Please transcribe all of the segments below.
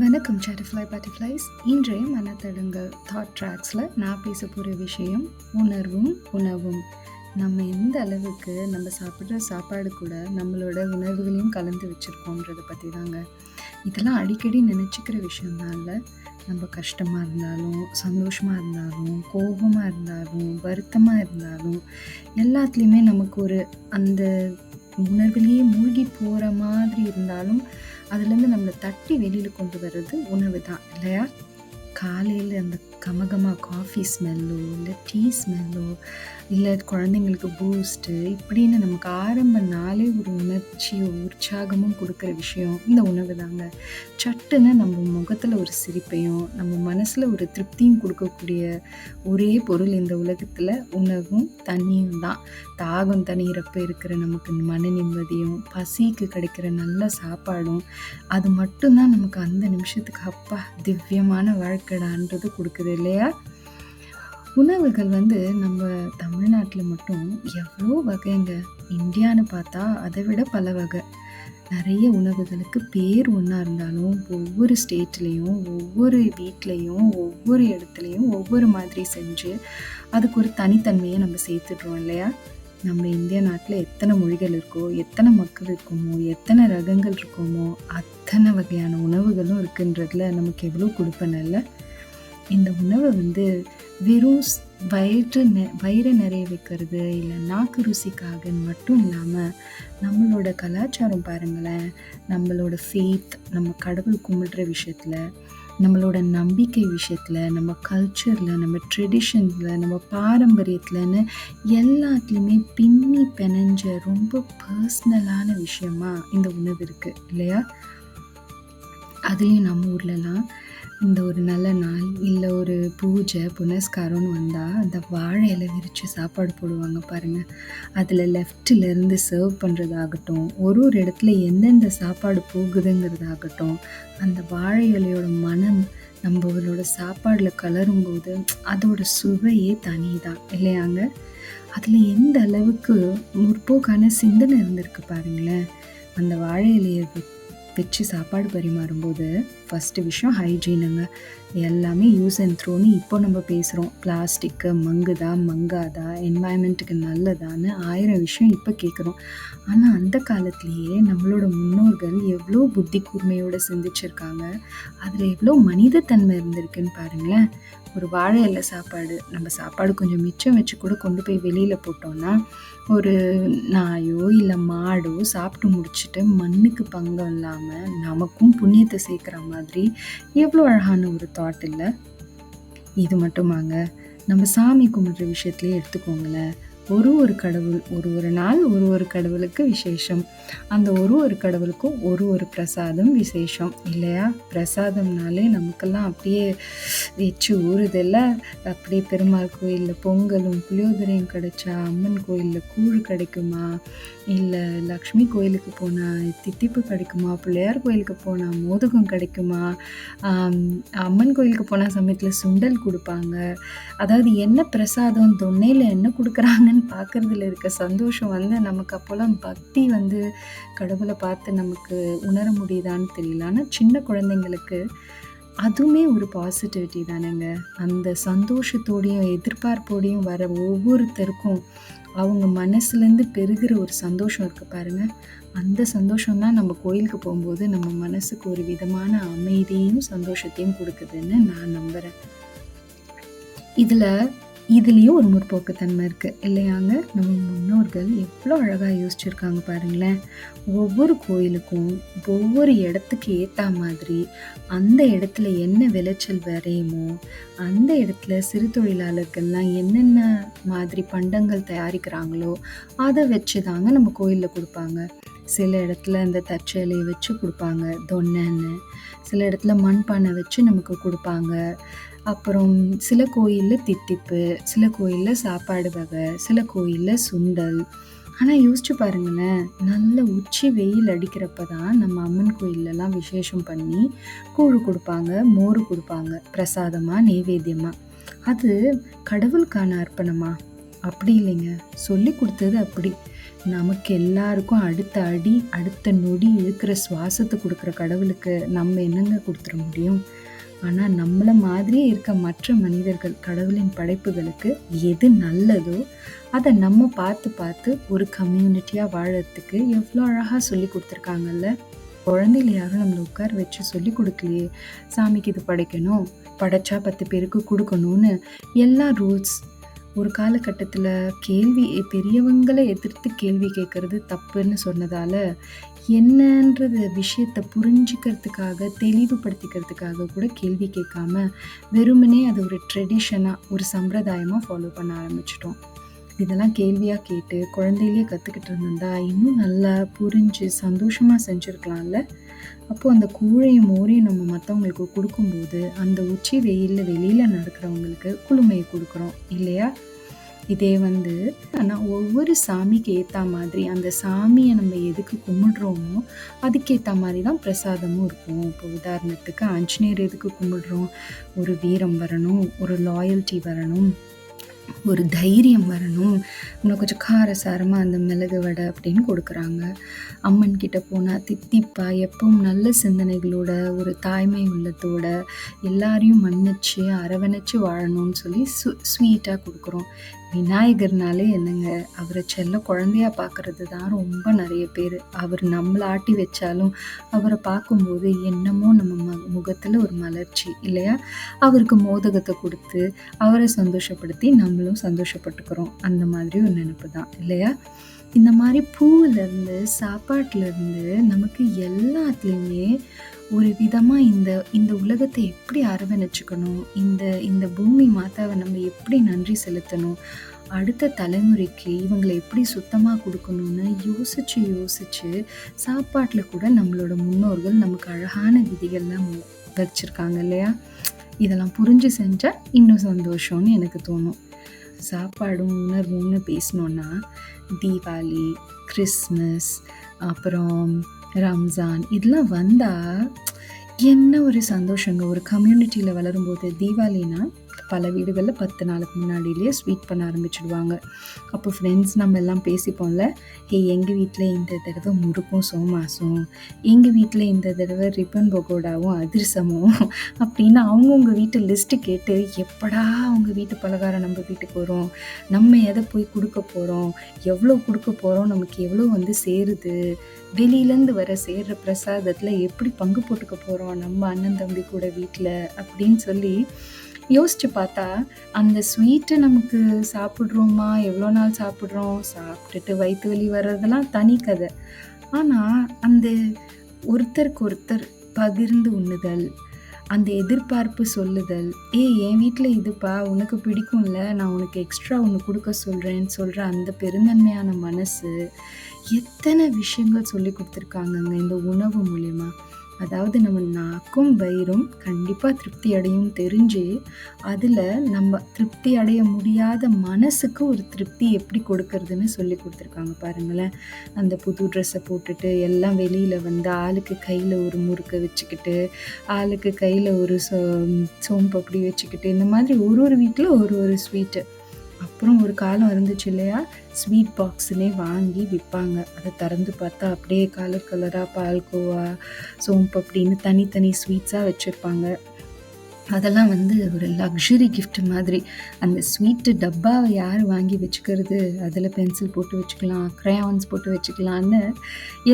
வணக்கம் சட்டர்ஃப்ளை பட்டர்ஃப்ளைஸ் இன்றைய மனத்தடுங்கள் தாட் ட்ராக்ஸில் நான் பேச போகிற விஷயம் உணர்வும் உணவும். நம்ம எந்த அளவுக்கு நம்ம சாப்பிட்ற சாப்பாடு கூட நம்மளோட உணர்வுகளையும் கலந்து வச்சுருக்கோன்றதை பற்றி தாங்க. இதெல்லாம் அடிக்கடி நினச்சிக்கிற விஷயம்தான் இல்லை நம்ம கஷ்டமாக இருந்தாலும் சந்தோஷமாக இருந்தாலும் கோபமாக இருந்தாலும் வருத்தமாக இருந்தாலும் எல்லாத்துலேயுமே நமக்கு ஒரு அந்த உணர்விலேயே மூழ்கி போகிற மாதிரி இருந்தாலும் அதுலேருந்து நம்மளை தட்டி வெளியில் கொண்டு வர்றது உணவு தான் இல்லையா? காலையில் அந்த கமகமாக காஃபி ஸ்மெல்லோ இல்லை டீ ஸ்மெல்லோ இல்லை குழந்தைங்களுக்கு பூஸ்ட்டு இப்படின்னு நமக்கு ஆரம்ப நாளே ஒரு உணர்ச்சியும் உற்சாகமும் கொடுக்குற விஷயம் இந்த உணவு தாங்க. சட்டுன்னு நம்ம முகத்தில் ஒரு சிரிப்பையும் நம்ம மனசில் ஒரு திருப்தியும் கொடுக்கக்கூடிய ஒரே பொருள் இந்த உலகத்தில் உணவும் தண்ணியும் தான். தாகம் தண்ணீரப்ப இருக்கிற நமக்கு மன நிம்மதியும் பசிக்கு கிடைக்கிற நல்ல சாப்பாடும் அது மட்டும்தான் நமக்கு அந்த நிமிஷத்துக்கு அப்பா திவ்யமான வாழ்க்கைடான்றது கொடுக்குது இல்லையா? உணவுகள் வந்து நம்ம தமிழ்நாட்டில் மட்டும் எவ்வளோ வகைங்க. இந்தியான்னு பார்த்தா அதை விட பல வகை. நிறைய உணவுகளுக்கு பேர் ஒன்றா இருந்தாலும் ஒவ்வொரு ஸ்டேட்லேயும் ஒவ்வொரு வீட்லேயும் ஒவ்வொரு இடத்துலையும் ஒவ்வொரு மாதிரி செஞ்சு அதுக்கு ஒரு தனித்தன்மையை நம்ம சேர்த்துடுறோம் இல்லையா? நம்ம இந்திய நாட்டில் எத்தனை மொழிகள் இருக்கோ எத்தனை மக்கள் இருக்கோமோ எத்தனை ரகங்கள் இருக்கோமோ அத்தனை வகையான உணவுகளும் இருக்குன்றதுல நமக்கு எவ்வளோ கொடுப்பனல்ல? இந்த உணவை வந்து வெறும் வயிற்று நெ வயிறை நிறைய வைக்கிறது இல்லை நாக்கு ருசிக்காகன்னு மட்டும் இல்லாமல் நம்மளோட கலாச்சாரம் பாருங்களேன். நம்மளோட ஃபேத் நம்ம கடவுள் கும்பிடுற விஷயத்தில் நம்மளோட நம்பிக்கை விஷயத்தில் நம்ம கல்ச்சரில் நம்ம ட்ரெடிஷனில் நம்ம பாரம்பரியத்துலன்னு எல்லாத்துலேயுமே பின்னி பிணைஞ்ச ரொம்ப பர்சனலான விஷயமா இந்த உணவு இருக்குது இல்லையா? அதுலேயும் நம்ம ஊர்லலாம் இந்த ஒரு நல்ல நாள் இல்லை ஒரு பூஜை புனஸ்காரம்னு வந்தால் அந்த வாழை இலை விரித்து சாப்பாடு போடுவாங்க பாருங்கள் அதில் லெஃப்டிலேருந்து சர்வ் பண்ணுறதாகட்டும் ஒரு ஒரு இடத்துல எந்தெந்த சாப்பாடு போகுதுங்கிறதாகட்டும் அந்த வாழை இலையோட மனம் நம்மளோட சாப்பாடில் கலரும்போது அதோட சுவையே தனி தான் இல்லையாங்க? அதில் எந்த அளவுக்கு முற்போக்கான சிந்தனை இருந்திருக்கு பாருங்களேன். அந்த வாழை இலையை வச்சு சாப்பாடு பரிமாறும்போது ஃபஸ்ட்டு விஷயம் ஹைஜீனுங்க எல்லாமே யூஸ் அண்ட் த்ரோன்னு இப்போ நம்ம பேசுகிறோம் பிளாஸ்டிக்கு மங்குதா மங்காதா என்வாயன்மெண்ட்டுக்கு நல்லதான்னு ஆயிரம் விஷயம் இப்போ கேட்குறோம் ஆனால் அந்த காலத்திலேயே நம்மளோட முன்னோர்கள் எவ்வளோ புத்தி கூர்மையோடு சிந்திச்சிருக்காங்க. அதில் எவ்வளோ மனிதத்தன்மை இருந்திருக்குன்னு பாருங்களேன். ஒரு வாழை இலை சாப்பாடு நம்ம சாப்பாடு கொஞ்சம் மிச்சம் வச்சு கூட கொண்டு போய் வெளியில் போட்டோம்னா ஒரு நாயோ இல்லை மாடோ சாப்பிட்டு முடிச்சுட்டு மண்ணுக்கு பங்கம் இல்லாமல் நமக்கும் புண்ணியத்தை சேர்க்குற மாதிரி எவ்வளோ அழகான ஒரு தாட் இல்லை? இது மட்டுமாங்க. நம்ம சாமி கும்பிட்ற விஷயத்துலேயே எடுத்துக்கோங்களேன். ஒரு ஒரு கடவுள் ஒரு ஒரு நாள் ஒரு ஒரு கடவுளுக்கு விசேஷம். அந்த ஒரு ஒரு கடவுளுக்கும் ஒரு ஒரு பிரசாதம் விசேஷம். இல்லையா? பிரசாதம்னாலே நமக்கெல்லாம் அப்படியே எச்சு ஊறுதில்ல அப்படியே பெருமாள் கோயிலில் பொங்கலும் புளியோதரையும் கிடைச்சா அம்மன் கோயிலில் கூழ் கிடைக்குமா? இல்லை லக்ஷ்மி கோயிலுக்கு போனால் தித்திப்பு கிடைக்குமா? பிள்ளையார் கோயிலுக்கு போனால் மோதகம் கிடைக்குமா? அம்மன் கோயிலுக்கு போனால் சமயத்தில் சுண்டல் கொடுப்பாங்க. அதாவது என்ன பிரசாதம் தொன்னையில் என்ன கொடுக்குறாங்கன்னு பார்க்கறதுல இருக்க சந்தோஷம் வந்து நமக்கு அப்போல்லாம் பக்தி வந்து கடவுளை பார்த்து நமக்கு உணர முடியுதான்னு தெரியல. ஆனால் சின்ன குழந்தைங்களுக்கு அதுவுமே ஒரு பாசிட்டிவிட்டி தானேங்க. அந்த சந்தோஷத்தோடையும் எதிர்பார்ப்போடையும் வர ஒவ்வொருத்தருக்கும் அவங்க மனசுலேருந்து பெருகிற ஒரு சந்தோஷம் இருக்குது பாருங்க. அந்த சந்தோஷம் தான் நம்ம கோயிலுக்கு போகும்போது நம்ம மனசுக்கு ஒரு விதமான அமைதியும் சந்தோஷத்தையும் கொடுக்குதுன்னு நான் நம்புகிறேன் இதில் இதுலேயும் ஒரு முற்போக்குத்தன்மை இருக்குது இல்லையாங்க? நம்ம முன்னோர்கள் எவ்வளோ அழகாக யோசிச்சுருக்காங்க பாருங்களேன். ஒவ்வொரு கோயிலுக்கும் ஒவ்வொரு இடத்துக்கு ஏற்ற மாதிரி அந்த இடத்துல என்ன விளைச்சல் விளையுமோ அந்த இடத்துல சிறு தொழிலாளர்கள்லாம் என்னென்ன மாதிரி பண்டங்கள் தயாரிக்கிறாங்களோ அதை வச்சு தாங்க நம்ம கோயிலில் கொடுப்பாங்க. சில இடத்துல இந்த தச்சலையை வச்சு கொடுப்பாங்க. தொன்னன்னு சில இடத்துல மண்பானை வச்சு நமக்கு கொடுப்பாங்க. அப்புறம் சில கோயிலில் தித்திப்பு சில கோயிலில் சாப்பாடு வகை சில கோயிலில் சுண்டல். ஆனால் யோசிச்சு பாருங்களேன் நல்ல உச்சி வெயில் அடிக்கிறப்ப தான் நம்ம அம்மன் கோயிலெலாம் விசேஷம் பண்ணி கூழ் கொடுப்பாங்க மோர் கொடுப்பாங்க பிரசாதமாக நெய்வேத்தியமாக அது கடவுளுக்கான அர்ப்பணமா? அப்படி இல்லைங்க. சொல்லி கொடுத்தது அப்படி. நமக்கு எல்லாருக்கும் அடுத்த அடி, அடுத்த நொடி இழுக்கிற சுவாசத்தை கொடுக்குற கடவுளுக்கு நம்ம என்னங்க கொடுத்துட முடியும்? ஆனால் நம்மள மாதிரியே இருக்க மற்ற மனிதர்கள், கடவுளின் படைப்புகளுக்கு எது நல்லதோ, அதை நம்ம பார்த்து பார்த்து ஒரு கம்யூனிட்டியாக வாழறதுக்கு எவ்வளோ அழகாக சொல்லிக் கொடுத்துருக்காங்கல்ல குழந்தையில யாரும் நம்மளை உட்கார வச்சு சொல்லிக் கொடுக்கலையே சாமிக்கு இது படைக்கணும், படைச்சா 10 பேருக்கு கொடுக்கணும்னு எல்லா ரூல்ஸ். ஒரு காலகட்டத்தில் கேள்வி பெரியவங்கள எதிர்த்து கேள்வி கேட்குறது தப்புன்னு சொன்னதால் என்னன்றது விஷயத்த புரிஞ்சுக்கிறதுக்காக, தெளிவுபடுத்திக்கிறதுக்காக கூட கேள்வி கேட்காம, வெறுமனே அது ஒரு ட்ரெடிஷனாக ஒரு சம்பிரதாயமாக ஃபாலோ பண்ண ஆரம்பிச்சிட்டோம். இதெல்லாம் கேள்வியாக கேட்டு குழந்தையிலே கற்றுக்கிட்டு இருந்திருந்தா, இன்னும் நல்லா புரிஞ்சு சந்தோஷமாக செஞ்சிருக்கலாம்ல. அப்போது அந்த கூழையும், மோரையும் நம்ம மற்றவங்களுக்கு கொடுக்கும்போது அந்த உச்சி வெயிலில் வெளியில் நடக்கிறவங்களுக்கு குளுமையை கொடுக்குறோம் இல்லையா? இதே வந்து ஆனால் ஒவ்வொரு சாமிக்கு ஏற்ற மாதிரி, அந்த சாமியை நம்ம எதுக்கு கும்பிடுறோமோ, அதுக்கேற்ற மாதிரி தான் பிரசாதமும் இருக்கும். இப்போ உதாரணத்துக்கு ஆஞ்சநேயர் எதுக்கு கும்பிடுறோம்? ஒரு வீரம் வரணும், ஒரு லாயல்டி வரணும், ஒரு தைரியம் வரணும், இன்னும் கொஞ்சம் காரசாரமா அந்த மிளகு வடை அப்படின்னு கொடுக்குறாங்க. அம்மன் கிட்ட போனால் தித்திப்பா, எப்பவும் நல்ல சிந்தனைகளோட, ஒரு தாய்மை உள்ளத்தோட, எல்லாரையும் மன்னிச்சு, அரவணைச்சு வாழணும்னு சொல்லி சு ஸ்வீட்டா கொடுக்குறோம். விநாயகர்னாலே என்னங்க, அவரை செல்ல குழந்தையா பார்க்கறது தான் ரொம்ப நிறைய பேர் அவர் நம்மளை ஆட்டி வச்சாலும், அவரை பார்க்கும்போது என்னமோ நம்ம ம முகத்தில் ஒரு மலர்ச்சி இல்லையா? அவருக்கு மோதகத்தை கொடுத்து அவரை சந்தோஷப்படுத்தி நம்மளும் சந்தோஷப்பட்டுக்கிறோம். அந்த மாதிரி ஒரு நினப்பு தான் இல்லையா? இந்த மாதிரி பூவிலேருந்து சாப்பாட்டிலேருந்து நமக்கு எல்லாத்துலேயுமே ஒரு விதமாக இந்த இந்த உலகத்தை எப்படி அரவணைச்சிக்கணும் இந்த இந்த பூமி மாதாவை நம்ம எப்படி நன்றி செலுத்தணும்? அடுத்த தலைமுறைக்கு இவங்களை எப்படி சுத்தமாக கொடுக்கணும்னு யோசித்து யோசித்து சாப்பாட்டில் கூட நம்மளோட முன்னோர்கள் நமக்கு அழகான விதிகள்லாம் வச்சுருக்காங்க இல்லையா? இதெல்லாம் புரிஞ்சு செஞ்சால் இன்னும் சந்தோஷம்னு எனக்கு தோணும். சாப்பாடும், உணர்வும்னு பேசினோன்னா தீபாவளி, கிறிஸ்மஸ், அப்புறம் ரம்ஜான் இதெல்லாம் வந்தால் என்ன ஒரு சந்தோஷங்க. ஒரு கம்யூனிட்டியில் வளரும்போது தீபாவளினா பல வீடுகளில் பத்து நாளுக்கு முன்னாடியிலேயே ஸ்வீட் பண்ண ஆரம்பிச்சுடுவாங்க. அப்போ ஃப்ரெண்ட்ஸ் நம்ம எல்லாம் பேசிப்போம்ல, "ஏய் எங்கள் வீட்டில் இந்த தடவை முறுக்கும், சோமாசும், எங்கள் வீட்டில் இந்த தடவை ரிப்பன் பகோடாவும், அதிரசமும்" அப்படின்னு அவங்கவுங்க வீட்டு லிஸ்ட்டு கேட்டு, எப்படா அவங்க வீட்டு பலகாரம் நம்ம வீட்டுக்கு வரும்? நம்ம எதை போய் கொடுக்க போகிறோம் எவ்வளோ கொடுக்க போகிறோம் நமக்கு எவ்வளோ வந்து சேருது? வெளியிலேருந்து வர சேர்ற பிரசாதத்தில் எப்படி பங்கு போட்டுக்க போகிறோம் நம்ம அண்ணன், தம்பி கூட வீட்டில் அப்படின்னு சொல்லி யோசிச்சு பார்த்தா, அந்த ஸ்வீட்டை நமக்கு சாப்பிட்றோமா? எவ்வளோ நாள் சாப்பிட்றோம்? சாப்பிட்டுட்டு வயிற்று வலி வர்றதெல்லாம் தனி கதை. ஆனால் அந்த ஒருத்தருக்கு ஒருத்தர் பகிர்ந்து உண்ணுதல், அந்த எதிர்பார்ப்பு சொல்லுதல், "ஏய் என் வீட்டில் இதுப்பா, உனக்கு பிடிக்கும்ல, நான் உனக்கு எக்ஸ்ட்ரா ஒன்று கொடுக்க சொல்கிறேன்னு சொல்கிற அந்த பெருந்தன்மையான மனசு, எத்தனை விஷயங்கள் சொல்லிக் கொடுத்துருக்காங்க இந்த உணவு மூலயமா? அதாவது நம்ம நாக்கும், வயிறும் கண்டிப்பாக திருப்தி அடையும் தெரிஞ்சு, அதில் நம்ம திருப்தி அடைய முடியாத மனசுக்கு ஒரு திருப்தி எப்படி கொடுக்கறதுன்னு சொல்லிக் கொடுத்துருக்காங்க பாருங்களேன். அந்த புது ட்ரெஸ்ஸை போட்டுட்டு, எல்லாம் வெளியில் வந்து ஆளுக்கு கையில் ஒரு முறுக்க வச்சுக்கிட்டு, ஆளுக்கு கையில் ஒரு சோ சோம்பு அப்படி வச்சுக்கிட்டு, இந்த மாதிரி ஒரு ஒரு வீட்டில் ஒரு ஒரு ஸ்வீட்டு. அப்புறம் ஒரு காலம் இருந்துச்சு இல்லையா? ஸ்வீட் பாக்ஸ்ன்னே வாங்கி விற்பாங்க அதை திறந்து பார்த்தா அப்படியே கலர் கலராக பால்கோவா, சோம்பு அப்படின்னு தனித்தனி ஸ்வீட்ஸாக வச்சுருப்பாங்க அதெல்லாம் வந்து ஒரு லக்ஸுரி கிஃப்ட் மாதிரி. அந்த ஸ்வீட்டு டப்பாவை யார் வாங்கி வச்சுக்கிறது? அதில் பென்சில் போட்டு வச்சுக்கலாம், க்ரையான்ஸ் போட்டு வச்சுக்கலான்னு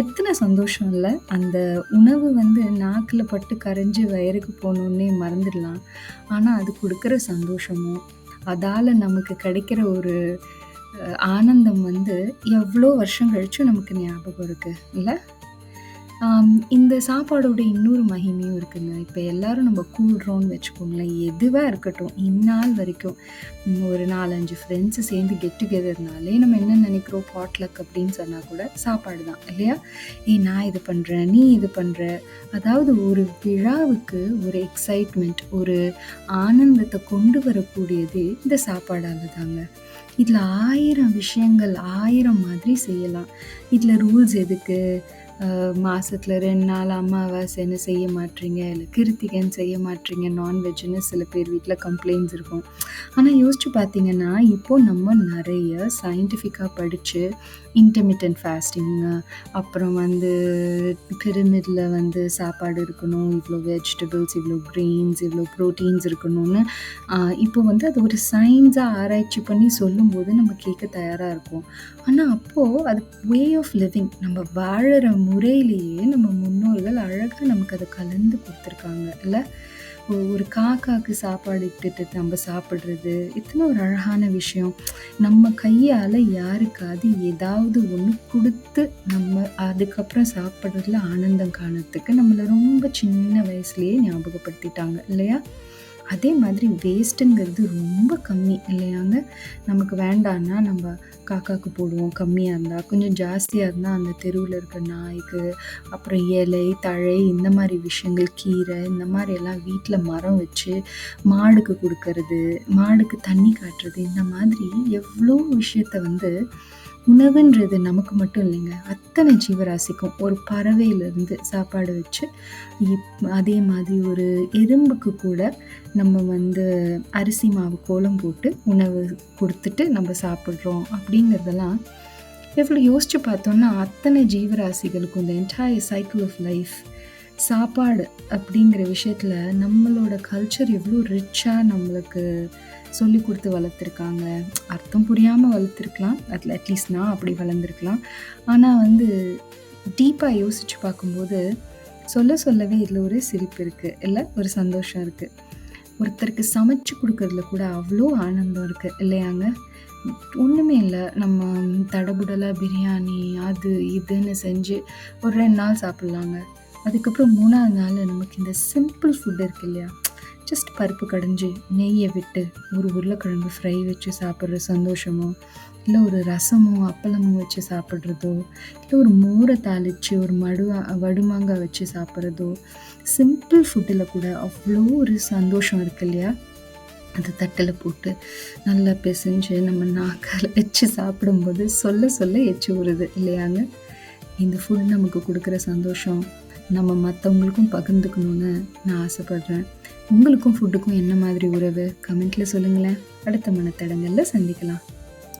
எத்தனை சந்தோஷம் இல்லை அந்த உணவு வந்து நாக்கில் பட்டு கரைஞ்சி வயிறுக்கு போகணுன்னே மறந்துடலாம். ஆனால் அது கொடுக்குற சந்தோஷமும், அதால் நமக்கு கிடைக்கிற ஒரு ஆனந்தம் வந்து எவ்வளோ வருஷம் கழிச்சும் நமக்கு ஞாபகம் இருக்குது இல்லை? இந்த சாப்பாடோட இன்னொரு மகிமையும் இருக்குங்க. இப்போ எல்லாரும் நம்ம கூடுறோம்னு வச்சுக்கோங்களேன், எதுவாக இருக்கட்டும், இந்நாள் வரைக்கும் ஒரு நாலஞ்சு ஃப்ரெண்ட்ஸு சேர்ந்து கெட் டுகெதர்னாலே நம்ம என்ன நினைக்கிறோம் பாட்லக் அப்படின்னு சொன்னால் கூட சாப்பாடு தான் இல்லையா? ஏ நான் இது பண்ணுறேன் நீ இது பண்ணுற அதாவது ஒரு விழாவுக்கு ஒரு எக்ஸைட்மெண்ட் ஒரு ஆனந்தத்தை கொண்டு வரக்கூடியது இந்த சாப்பாடால் தாங்க. இதில் ஆயிரம் விஷயங்கள், ஆயிரம் மாதிரி செய்யலாம். இதில் ரூல்ஸ் எதுக்கு? அ மாசத்துல 2 நாள் அமாவாசைன்னு செய்ய மாட்றீங்க, இல்லை கிருத்திகைன்னு செய்ய மாட்றீங்க? நான்வெஜ்ஜுன்னு சில பேர் வீட்டில் கம்ப்ளைண்ட்ஸ் இருக்கும். ஆனால் யோசிச்சு பார்த்தீங்கன்னா, இப்போது நம்ம நிறைய சயின்டிஃபிக்காக படித்து இன்டர்மிட்டன்ட் ஃபாஸ்டிங்கு அப்புறம் வந்து பிரமிடில் வந்து சாப்பாடு இருக்கணும், இவ்வளோ வெஜிடபிள்ஸ், இவ்வளோ கிரெயின்ஸ், இவ்வளோ ப்ரோட்டீன்ஸ் இருக்கணும்னு இப்போ வந்து அது ஒரு சயின்ஸாக ஆராய்ச்சி பண்ணி சொல்லும்போது நம்ம கேட்க தயாராக இருக்கும். ஆனால் அப்போது அது வே ஆஃப் லிவிங் நம்ம வாழற முறையிலேயே நம்ம முன்னோர்கள் அழகாக நமக்கு அதை கலந்து கொடுத்துருக்காங்க இல்லை ஒரு காக்காக்கு சாப்பாடு இட்டுட்டு நம்ம சாப்பிட்றது இத்தனை ஒரு அழகான விஷயம். நம்ம கையால் யாருக்காவது ஏதாவது ஒன்று கொடுத்து நம்ம அதுக்கப்புறம் சாப்பிட்றதுல ஆனந்தம் காணத்துக்கு நம்மளை ரொம்ப சின்ன வயசுலேயே ஞாபகப்படுத்திட்டாங்க இல்லையா? அதே மாதிரி வேஸ்ட்டுங்கிறது ரொம்ப கம்மி இல்லையாங்க? நமக்கு வேண்டான்னா நம்ம காக்காவுக்கு போடுவோம் கம்மியாக இருந்தால் கொஞ்சம் ஜாஸ்தியாக இருந்தால் அந்த தெருவில் இருக்க நாய்க்கு, அப்புறம் இலை, தழை இந்த மாதிரி விஷயங்கள், கீரை இந்த மாதிரி எல்லாம் வீட்டில் மரம் வச்சு மாடுக்கு கொடுக்கறது மாடுக்கு தண்ணி காட்டுறது, இந்த மாதிரி எவ்வளோ விஷயத்த வந்து உணவுன்றது நமக்கு மட்டும் இல்லைங்க. அத்தனை ஜீவராசிக்கும் ஒரு பறவையிலிருந்து சாப்பாடு வச்சு, அதே மாதிரி ஒரு எறும்புக்கு கூட நம்ம வந்து அரிசி மாவு கோலம் போட்டு உணவு கொடுத்துட்டு நம்ம சாப்பிட்றோம் அப்படிங்கிறதெல்லாம் எவ்வளோ யோசித்து பார்த்தோம்னா, அத்தனை ஜீவராசிகளுக்கும் இந்த என்டையர் சைக்கிள் ஆஃப் லைஃப் சாப்பாடு அப்படிங்கிற விஷயத்தில் நம்மளோட கல்ச்சர் எவ்வளோ ரிச்சாக நம்மளுக்கு சொல்லிக் கொடுத்து வளர்த்துருக்காங்க. அர்த்தம் புரியாமல் வளர்த்துருக்கலாம். அதில் அட்லீஸ்ட் நான் அப்படி வளர்ந்துருக்கலாம். ஆனால் வந்து டீப்பாக யோசித்து பார்க்கும்போது, சொல்ல சொல்லவே இதில் ஒரு சிரிப்பு இருக்குது இல்லை ஒரு சந்தோஷம் இருக்குது ஒருத்தருக்கு சமைச்சு கொடுக்குறதுல கூட அவ்வளோ ஆனந்தம் இருக்குது இல்லையாங்க? ஒன்றுமே இல்லை நம்ம தடபுடலாக பிரியாணி, அது இதுன்னு செஞ்சு ஒரு ரெண்டு நாள் சாப்பிட்லாங்க அதுக்கப்புறம் மூணாவது நாள் நமக்கு இந்த சிம்பிள் ஃபுட் இருக்கு இல்லையா? ஜஸ்ட் பருப்பு கடைஞ்சி நெய்யை விட்டு, ஒரு உருளைக்கிழங்கு ஃப்ரை வச்சு சாப்பிட்ற சந்தோஷமோ, இல்லை ஒரு ரசமோ, அப்பளமோ வச்சு சாப்பிட்றதோ இல்லை ஒரு மோரை தாளித்து ஒரு மடுவா வடுமாங்காய் வச்சு சாப்பிட்றதோ சிம்பிள் ஃபுட்டில் கூட அவ்வளோ ஒரு சந்தோஷம் இருக்கு இல்லையா? அத தட்டில் போட்டு நல்லா பிசைஞ்சு நம்ம நாக்கால் வச்சு சாப்பிடும்போது சொல்ல சொல்ல எச்சி வருது இல்லையாங்க? இந்த ஃபுட் நமக்கு கொடுக்குற சந்தோஷம், நம்ம மற்றவங்களுக்கும் பகிர்ந்துக்கணும்னு நான் ஆசைப்படுறேன். உங்களுக்கும் ஃபுட்டுக்கும் என்ன மாதிரி உறவு? கமெண்ட்ல சொல்லுங்களேன். அடுத்த மனத்தடங்கள்ல சந்திக்கலாம்.